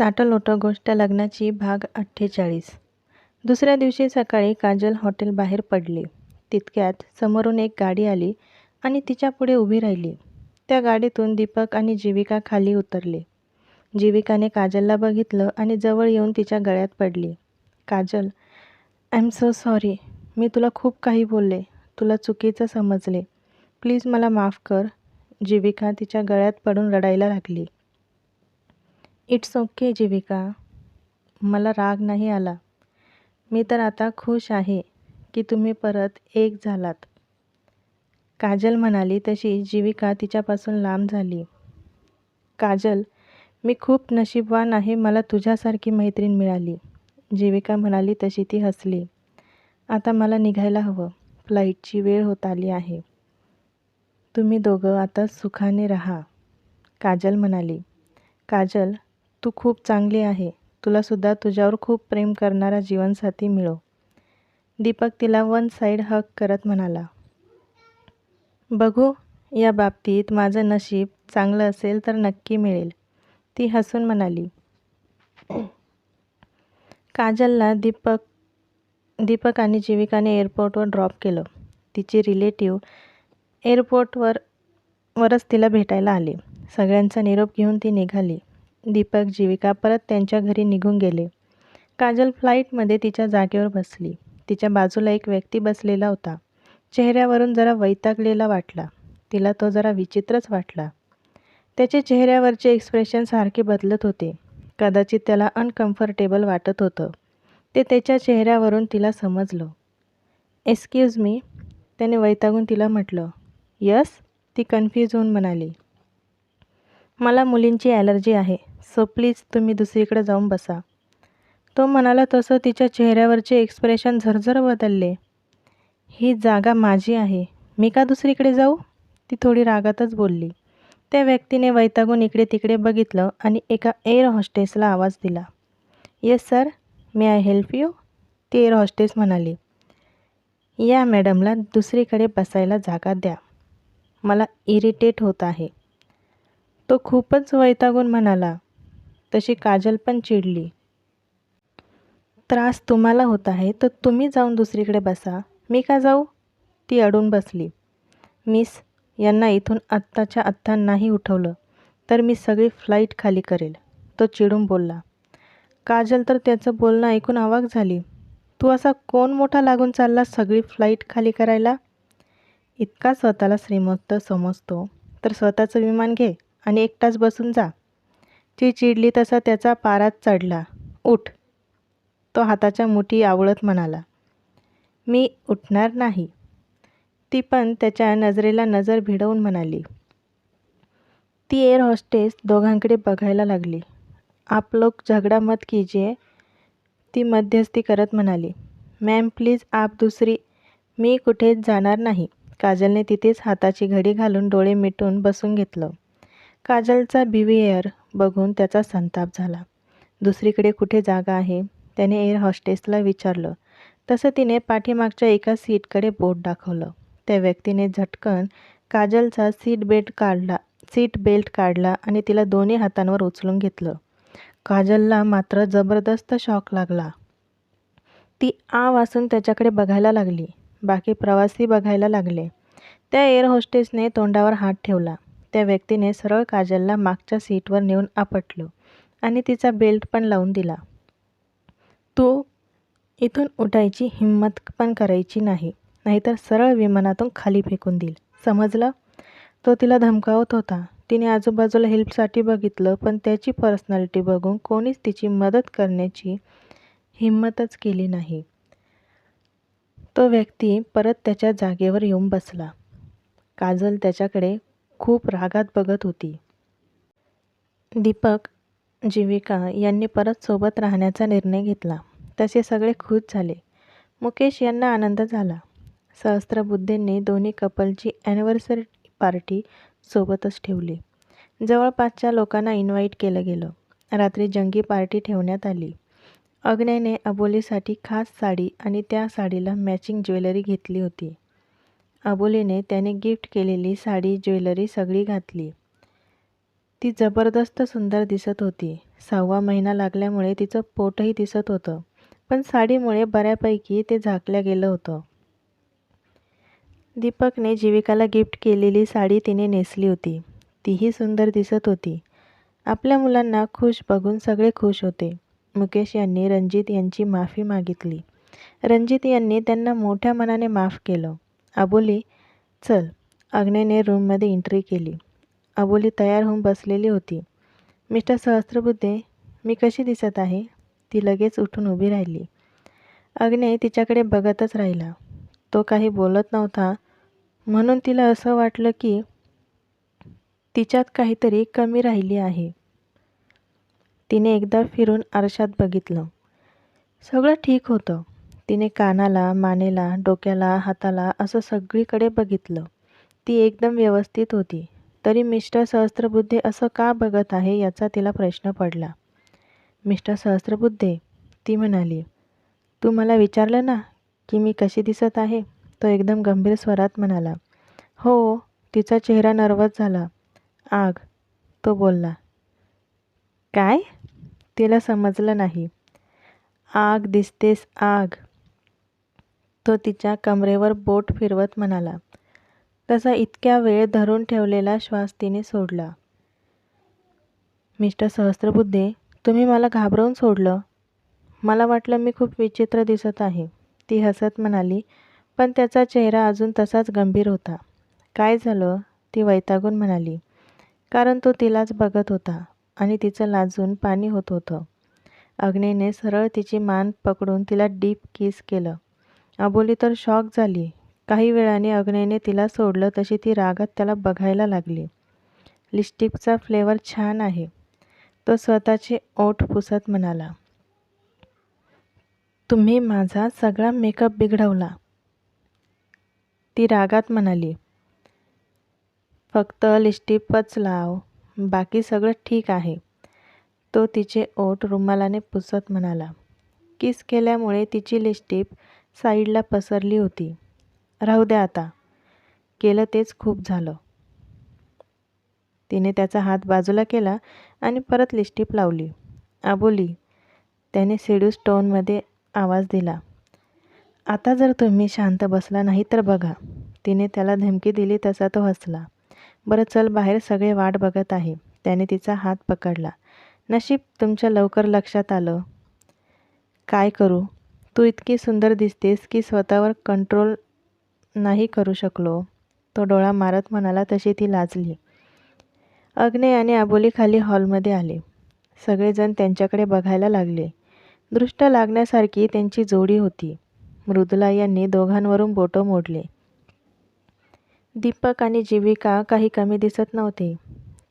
साटं गोष्ट लग्नाची भाग अठ्ठेचाळीस. दुसऱ्या दिवशी सकाळी काजल हॉटेल बाहेर पडली. तितक्यात समोरून एक गाडी आली आणि तिच्या पुढे उभी राहिली. त्या गाडीतून दीपक आणि जीविका खाली उतरले. जीविकाने काजलला बघितलं आणि जवळ येऊन तिच्या गळ्यात पडली. Kajal I am so sorry मी तुला खूप काही बोलले. तुला चुकीचं समजले. प्लीज मला माफ कर. जीविका तिच्या गळ्यात पडून रडायला लागली. इट्स ओके जीविका मला राग नाही आला. मी तर आता खुश आहे की तुम्ही परत एक झालात. काजल म्हणाली तशी जीविका तिच्यापासून लांब झाली. काजल मी खूप नशीबवान आहे मला तुझ्यासारखी मैत्रीण मिळाली. जीविका म्हणाली तशी ती हसली. आता मला निघायला हवं. फ्लाईटची वेळ होत आली आहे. तुम्ही दोघं आता सुखाने राहा. काजल म्हणाली. काजल तू खूप चांगली आहे. तुलासुद्धा तुझ्यावर खूप प्रेम करणारा जीवनसाथी मिळो दीपक तिला वन साईड हक करत म्हणाला. बघू या बाबतीत माझं नशीब चांगलं असेल तर नक्की मिळेल. ती हसून म्हणाली. काजलला दीपक दीपक आणि जीविकाने एअरपोर्टवर ड्रॉप केलं. तिचे रिलेटिव्ह एअरपोर्टवर वरच तिला भेटायला आले. सगळ्यांचा निरोप घेऊन ती निघाली. दीपक जीविका परत त्यांच्या घरी निघून गेले. काजल फ्लाईटमध्ये तिच्या जागेवर बसली. तिच्या बाजूला एक व्यक्ती बसलेला होता. चेहऱ्यावरून जरा वैतागलेला वाटला. तिला तो जरा विचित्रच वाटला. त्याचे चेहऱ्यावरचे एक्सप्रेशन सारखे बदलत होते. कदाचित त्याला अनकम्फर्टेबल वाटत होतं. ते त्याच्या चेहऱ्यावरून तिला समजलं. एक्सक्यूज मी त्याने वैतागून तिला म्हटलं. यस ती कन्फ्यूज होऊन म्हणाली. मला मुलींची ॲलर्जी आहे सो प्लीज तुम्ही दुसरीकडे जाऊन बसा. तो म्हणाला तसं तिच्या चेहऱ्यावरचे एक्सप्रेशन झरझर बदलले. ही जागा माझी आहे. मी का दुसरीकडे जाऊ? ती थोडी रागातच बोलली. त्या व्यक्तीने वैतागून इकडे तिकडे बघितलं आणि एका एअर हॉस्टेसला आवाज दिला. Yes sir may I help you ती एअर हॉस्टेस म्हणाली. या मॅडमला दुसरीकडे बसायला जागा द्या. मला इरिटेट होत आहे. तो खूपच वैतागून म्हणाला तशी काजल पण चिडली. त्रास तुम्हाला होत आहे तर तुम्ही जाऊन दुसरीकडे बसा. मी का जाऊ? ती अडून बसली. मिस यांना इथून आत्ताच्या आत्ता नाही उठवलं तर मी सगळी फ्लाईट खाली करेल. तो चिडून बोलला. काजल तर त्याचं बोलणं ऐकून आवाक झाली. तू असा कोण मोठा लागून चालला सगळी फ्लाईट खाली करायला? इतका स्वतःला श्रीमंत समजतो. तर स्वतःचं विमान घे. आणि एकटाच बसून जा. ती चिडली तसा त्याचा पारात चढला. उठ. तो हाताच्या मुठी आवळत म्हणाला मी उठणार नाही. ती पण त्याच्या नजरेला नजर भिडवून म्हणाली. ती एअर हॉस्टेस दोघांकडे बघायला लागली. आप लोक झगडा मत कीजिए ती मध्यस्थी करत म्हणाली. मॅम प्लीज आप दुसरी मी कुठेच जाणार नाही. काजलने तिथेच हाताची घडी घालून डोळे मिटून बसून घेतलं. काजलचा बिहेवियर बघून त्याचा संताप झाला. दुसरीकडे कुठे जागा आहे? त्याने एअर हॉस्टेसला विचारलं. तसं तिने पाठीमागच्या एका सीटकडे बोट दाखवलं. त्या व्यक्तीने झटकन काजलचा सीट बेल्ट काढला सीट बेल्ट काढला आणि तिला दोन्ही हातांवर उचलून घेतलं. काजलला मात्र जबरदस्त शॉक लागला. ती आ वासून त्याच्याकडे बघायला लागली. बाकी प्रवासी बघायला लागले. त्या एअर होस्टेसने तोंडावर हात ठेवला. त्या व्यक्तीने सरळ काजलला मागच्या सीटवर नेऊन आपटलं आणि तिचा बेल्ट पण लावून दिला. तू इथून उठायची हिंमत पण करायची नाही नाहीतर सरळ विमानातून खाली फेकून देईल. समजलं? तो तिला धमकावत होता. तिने आजूबाजूला हेल्पसाठी बघितलं पण त्याची पर्सनॅलिटी बघून कोणीच तिची मदत करण्याची हिंमतच केली नाही. तो व्यक्ती परत त्याच्या जागेवर येऊन बसला. काजल त्याच्याकडे खूप रागात बघत होती. दीपक जीविका यांनी परत सोबत राहण्याचा निर्णय घेतला. तसे सगळे खुश झाले. मुकेश यांना आनंद झाला. सहस्त्रबुद्धींनी दोन्ही कपलची ॲनिव्हर्सरी पार्टी सोबतच ठेवली. जवळपासच्या लोकांना इन्व्हाइट केलं गेलं. रात्री जंगी पार्टी ठेवण्यात आली. अग्नेने अबोलीसाठी खास साडी आणि त्या साडीला मॅचिंग ज्वेलरी घेतली होती. अबोलीने त्याने गिफ्ट केलेली साडी ज्वेलरी सगळी घातली. ती जबरदस्त सुंदर दिसत होती. सहावा महिना लागल्यामुळे तिचं पोटही दिसत होतं पण साडीमुळे बऱ्यापैकी ते झाकलं गेलं होतं. दीपकने जीविकाला गिफ्ट केलेली साडी तिने नेसली होती. तीही सुंदर दिसत होती. आपल्या मुलांना खुश बघून सगळे खुश होते. मुकेश यांनी रणजित यांची माफी मागितली. रणजित यांनी त्यांना मोठ्या मनाने माफ केलं. अबोली चल. अग्नेने रूममध्ये एंट्री केली. अबोली तयार होऊन बसलेली होती. मिस्टर सहस्त्रबुद्धे मी कशी दिसत आहे? ती लगेच उठून उभी राहिली. अग्ने तिच्याकडे बघतच राहिला. तो काही बोलत नव्हता. म्हणून तिला असं वाटलं की तिच्यात काहीतरी कमी राहिली आहे. तिने एकदा फिरून आरशात बघितलं. सगळं ठीक होतं. तिने कानाला मानेला डोक्याला हाताला असं सगळीकडे बघितलं. ती एकदम व्यवस्थित होती. तरी मिस्टर सहस्त्रबुद्धे असं का बघत आहे याचा तिला प्रश्न पडला. मिस्टर सहस्त्रबुद्धे ती म्हणाली तू मला विचारलं ना की मी कशी दिसत आहे? तो एकदम गंभीर स्वरात म्हणाला हो तिचा चेहरा नर्वस झाला. आग. तो बोलला काय? तिला समजलं नाही. आग दिसतेस आग. तो तिच्या कमरेवर बोट फिरवत म्हणाला. तसा इतक्या वेळ धरून ठेवलेला श्वास तिने सोडला. मिस्टर सहस्त्रबुद्धे तुम्ही मला घाबरवून सोडलं. मला वाटलं मी खूप विचित्र दिसत आहे. ती हसत म्हणाली पण त्याचा चेहरा अजून तसाच गंभीर होता. काय झालं? ती वैतागून म्हणाली. कारण तो तिलाच बघत होता आणि तिचं लाजून पाणी होत होतं. अग्नेने सरळ तिची मान पकडून तिला डीप किस केलं. अबोली तर शॉक झाली. काही वेळाने अग्नेने तिला सोडलं तशी ती रागात त्याला बघायला लागली. लिस्टिकचा फ्लेवर छान आहे. तो स्वतःचे ओठ पुसत म्हणाला तुम्ही माझा सगळा मेकअप बिघडवला. ती रागात म्हणाली फक्त लिस्टिपच लाव बाकी सगळं ठीक आहे. तो तिचे ओठ रुमालाने पुसत म्हणाला किस केल्यामुळे तिची लिस्टिप साईडला पसरली होती. राहू द्या आता. केलं तेच खूप झालं. तिने त्याचा हात बाजूला केला आणि परत लिस्टिप लावली. आबोली त्याने सिड्यूस टोनमध्ये आवाज दिला. आता जर तुम्ही शांत बसला नाही तर बघा. तिने त्याला धमकी दिली तसा तो हसला. बरं चल बाहेर सगळे वाट बघत आहे. त्याने तिचा हात पकडला. नशीब तुमच्या लवकर लक्षात आलं. काय करू? तू इतकी सुंदर दिसतेस की स्वतःवर कंट्रोल नाही करू शकलो. तो डोळा मारत म्हणाला तशी ती लाजली. अग्ने आणि आबोली खाली हॉलमध्ये आले. सगळेजण त्यांच्याकडे बघायला लागले. दृष्ट लागण्यासारखी त्यांची जोडी होती. मृदुला यांनी दोघांवरून बोटं मोडले. दीपक आणि जीविका काही कमी दिसत नव्हते.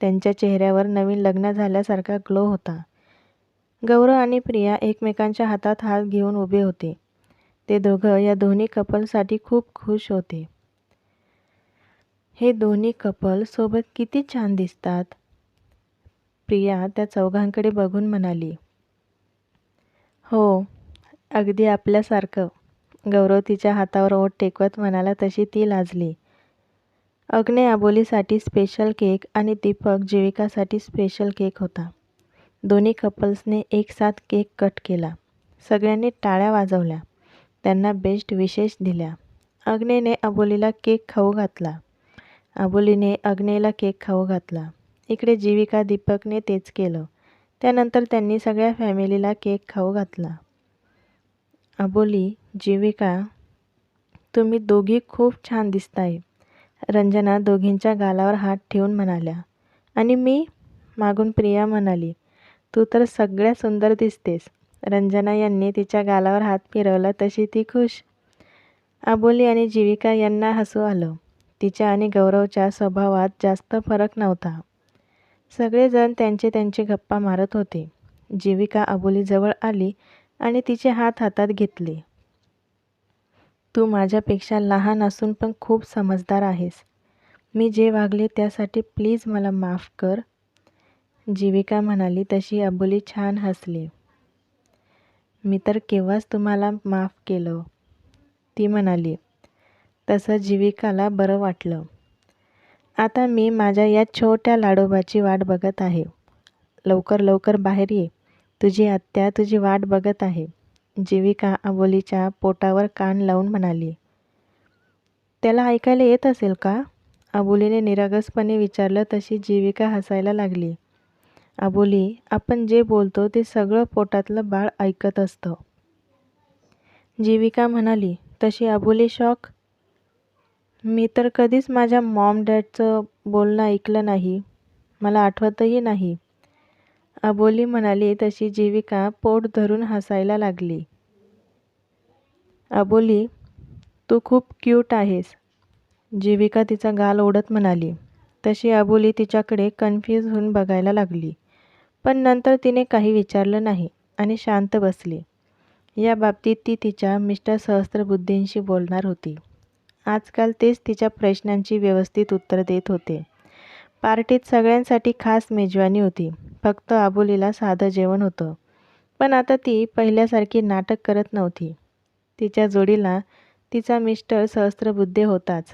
त्यांच्या चेहऱ्यावर नवीन लग्न झाल्यासारखा ग्लो होता. गौरव आणि प्रिया एकमेकांच्या हातात हात घेऊन उभे होते. ते दोघं या दोन्ही कपलसाठी खूप खुश होते. हे दोन्ही कपल सोबत किती छान दिसतात प्रिया त्या चौघांकडे बघून म्हणाली. हो अगदी आपल्यासारखं. गौरव तिच्या हातावर ओठ टेकवत म्हणाला तशी ती लाजली. अग्ने आबोलीसाठी स्पेशल केक आणि दीपक जीविकासाठी स्पेशल केक होता. दोन्ही कपल्सने एक साथ केक कट केला. सगळ्यांनी टाळ्या वाजवल्या. त्यांना बेस्ट विशेष दिल्या. अग्नेने अबोलीला केक खाऊ घातला. अबोलीने अग्नेला केक खाऊ घातला. इकडे जीविका दीपकने तेच केलं. त्यानंतर त्यांनी सगळ्या फॅमिलीला केक खाऊ घातला. अबोली जीविका तुम्ही दोघी खूप छान दिसताय. रंजना दोघींच्या गालावर हात ठेवून म्हणाल्या. आणि मी? मागून प्रिया म्हणाली. तू तर सगळ्या सुंदर दिसतेस. रंजना यांनी तिच्या गालावर हात फिरवला तशी ती खुश. आबोली आणि जीविका यांना हसू आलं. तिच्या आणि गौरवच्या स्वभावात जास्त फरक नव्हता. सगळेजण त्यांचे त्यांचे गप्पा मारत होते. जीविका आबोलीजवळ आली आणि तिचे हात हातात घेतले. तू माझ्यापेक्षा लहान असून पण खूप समजदार आहेस. मी जे वागले त्यासाठी प्लीज मला माफ कर. जीविका म्हणाली तशी अबोली छान हसली. मी तर केव्हाच तुम्हाला माफ केलं ती म्हणाली तसं जीविकाला बरं वाटलं. आता मी माझ्या या छोट्या लाडोबाची वाट बघत आहे. लवकर लवकर बाहेर ये. तुझी आत्या तुझी वाट बघत आहे जीविका अबोलीच्या पोटावर कान लावून म्हणाली त्याला ऐकायला येत असेल का अबोलीने निरागसपणे विचारलं तशी जीविका हसायला लागली. अबोली आपण जे बोलतो ते सगळं पोटातलं बाळ ऐकत असतं. जीविका म्हणाली तशी अबोली शॉक? मी तर कधीच माझ्या मॉम डॅडचं बोलणं ऐकलं नाही. मला आठवतही नाही. अबोली म्हणाली तशी जीविका पोट धरून हसायला लागली. अबोली तू खूप क्यूट आहेस. जीविका तिचा गाल ओढत म्हणाली तशी अबोली तिच्याकडे कन्फ्यूज होऊन बघायला लागली. पण नंतर तिने काही विचारलं नाही आणि शांत बसली. या बाबतीत ती तिच्या मिस्टर सहस्त्रबुद्धींशी बोलणार होती. आजकाल तेच तिच्या प्रश्नांची व्यवस्थित उत्तर देत होते. पार्टीत सगळ्यांसाठी खास मेजवानी होती. फक्त आबोलीला साधं जेवण होतं. पण आता ती पहिल्यासारखी नाटक करत नव्हती. तिच्या जोडीला तिचा मिस्टर सहस्त्रबुद्धे होताच.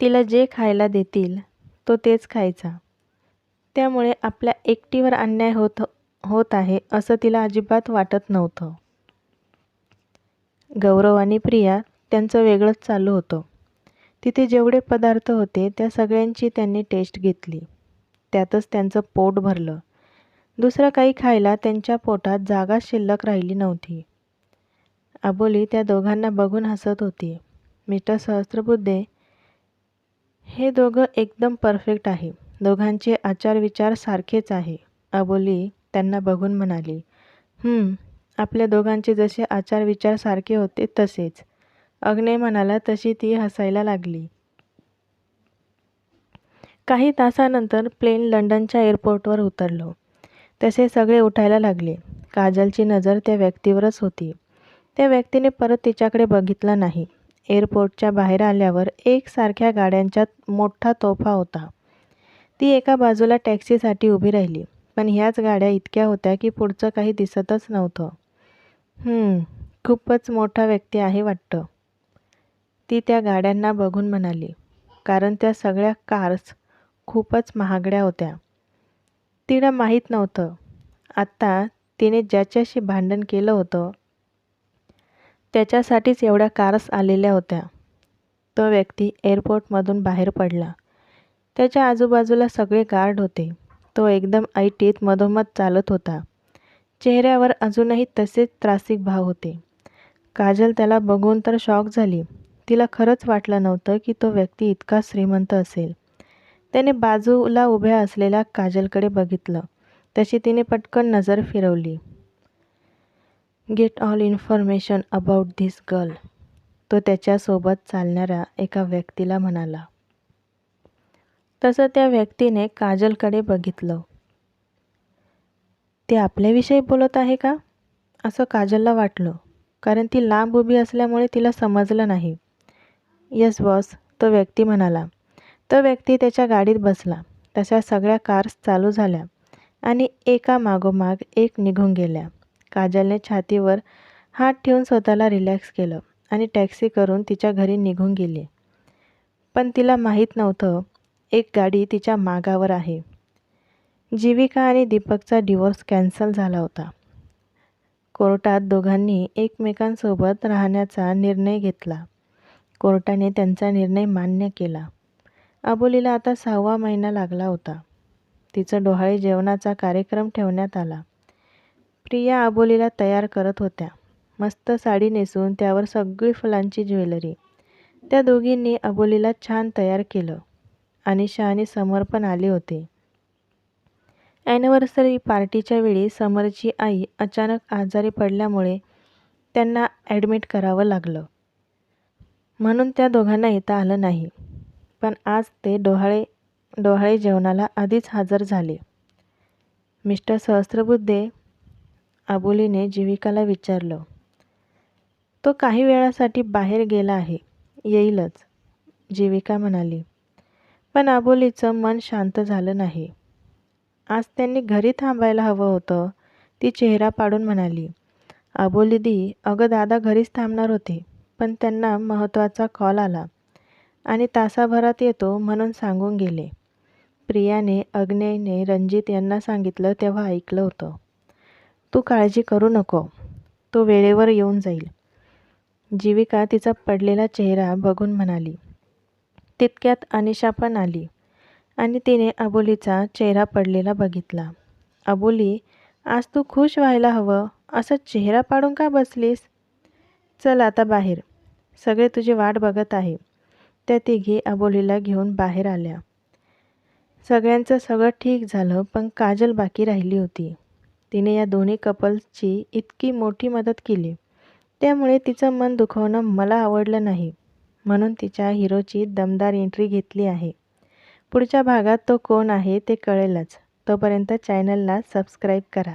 तिला जे खायला देतील तो तेच खायचा. त्यामुळे आपल्या एकटीवर अन्याय होत होत आहे असं तिला अजिबात वाटत नव्हतं. गौरव आणि प्रिया त्यांचं वेगळंच चालू होतं. तिथे जेवढे पदार्थ होते त्या सगळ्यांची त्यांनी टेस्ट घेतली. त्यातच त्यांचं पोट भरलं. दुसरं काही खायला त्यांच्या पोटात जागा शिल्लक राहिली नव्हती. अबोली त्या दोघांना बघून हसत होती. मिस्टर सहस्त्रबुद्धे हे दोघं एकदम परफेक्ट आहे. दोघांचे आचारविचार सारखेच आहे. अबोली त्यांना बघून म्हणाली आपल्या दोघांचे जसे आचारविचार सारखे होते तसेच. अग्ने म्हणाला तशी ती हसायला लागली. काही तासानंतर प्लेन लंडनच्या एअरपोर्टवर उतरलो. तसे सगळे उठायला लागले. काजलची नजर त्या व्यक्तीवरच होती. त्या व्यक्तीने परत तिच्याकडे बघितला नाही. एअरपोर्टच्या बाहेर आल्यावर एकसारख्या गाड्यांच्यात मोठा तोफा होता. ती एका बाजूला टॅक्सीसाठी उभी राहिली. पण ह्याच गाड्या इतक्या होत्या की पुढचं काही दिसतच नव्हतं. खूपच मोठा व्यक्ती आहे वाटतं. ती त्या गाड्यांना बघून म्हणाली. कारण त्या सगळ्या कार्स खूपच महागड्या होत्या. तिला माहीत नव्हतं. आत्ता तिने ज्याच्याशी भांडण केलं होतं त्याच्यासाठीच एवढ्या कार्स आलेल्या होत्या. तो व्यक्ती एअरपोर्टमधून बाहेर पडला. त्याच्या आजूबाजूला सगळे गार्ड होते. तो एकदम ऐटीत मधोमध चालत होता. चेहऱ्यावर अजूनही तसेच त्रासिक भाव होते. काजल त्याला बघून तर शॉक झाली. तिला खरंच वाटलं नव्हतं की तो व्यक्ती इतका श्रीमंत असेल. त्याने बाजूला उभ्या असलेल्या काजलकडे बघितलं. तशी तिने पटकन नजर फिरवली. Get all information about this girl तो त्याच्यासोबत चालणाऱ्या एका व्यक्तीला म्हणाला. तसं त्या व्यक्तीने काजलकडे बघितलं. ते आपल्याविषयी बोलत आहे का? असं काजलला वाटलं कारण ती लांब उभी असल्यामुळे तिला समजलं नाही. यस बॉस तो व्यक्ती म्हणाला. तो व्यक्ती त्याच्या गाडीत बसला. तशा सगळ्या कार्स चालू झाल्या आणि एका मागोमाग एक निघून गेल्या. काजलने छातीवर हात ठेवून स्वतःला रिलॅक्स केलं आणि टॅक्सी करून तिच्या घरी निघून गेली. पण तिला माहीत नव्हतं एक गाडी तिच्या मागावर आहे. जीविका आणि दीपकचा डिवोर्स कॅन्सल झाला होता. कोर्टात दोघांनी एकमेकांसोबत राहण्याचा निर्णय घेतला. कोर्टाने त्यांचा निर्णय मान्य केला. अबोलीला आता सहावा महिना लागला होता. तिचं डोहाळे जेवणाचा कार्यक्रम ठेवण्यात आला. प्रिया अबोलीला तयार करत होत्या. मस्त साडी नेसून त्यावर सगळी फुलांची ज्वेलरी. त्या दोघींनी अबोलीला छान तयार केलं. अनिशा आणि समर पण आले होते. ॲनिव्हर्सरी पार्टीच्या वेळी समरची आई अचानक आजारी पडल्यामुळे त्यांना ॲडमिट करावं लागलं. म्हणून त्या दोघांना येता आलं नाही. पण आज ते डोहाळे डोहाळे जेवणाला आधीच हजर झाले. मिस्टर सहस्त्रबुद्धे आबोलीने जीविकाला विचारलं तो काही वेळासाठी बाहेर गेला आहे येईलच जीविका म्हणाली. पण आबोलीचं मन शांत झालं नाही. आज त्यांनी घरी थांबायला हवं होतं ती चेहरा पाडून म्हणाली अबोलीदी अगं दादा घरीच थांबणार होते पण त्यांना महत्त्वाचा कॉल आला आणि तासाभरात येतो म्हणून सांगून गेले. प्रियाने अग्नेयने रणजित यांना सांगितलं तेव्हा ऐकलं होतं. तू काळजी करू नको तो वेळेवर येऊन जाईल. जीविका तिचा पडलेला चेहरा बघून म्हणाली तितक्यात अनिशा पण आली आणि तिने अबोलीचा चेहरा पडलेला बघितला. अबोली आज तू खुश व्हायला हवं? असं चेहरा पाडून का बसलीस? चल आता बाहेर. सगळे तुझी वाट बघत आहे. त्या तिघी अबोलीला घेऊन बाहेर आल्या. सगळ्यांचं सगळं ठीक झालं पण काजल बाकी राहिली होती. तिने या दोन्ही कपल्सची इतकी मोठी मदत केली. त्यामुळे तिचं मन दुखवणं मला आवडलं नाही. म्हणून तिच्या हिरोची दमदार एंट्री घेतली आहे. पुढच्या भागात तो कोण आहे ते कळेलच. तोपर्यंत चॅनलला सबस्क्राईब करा.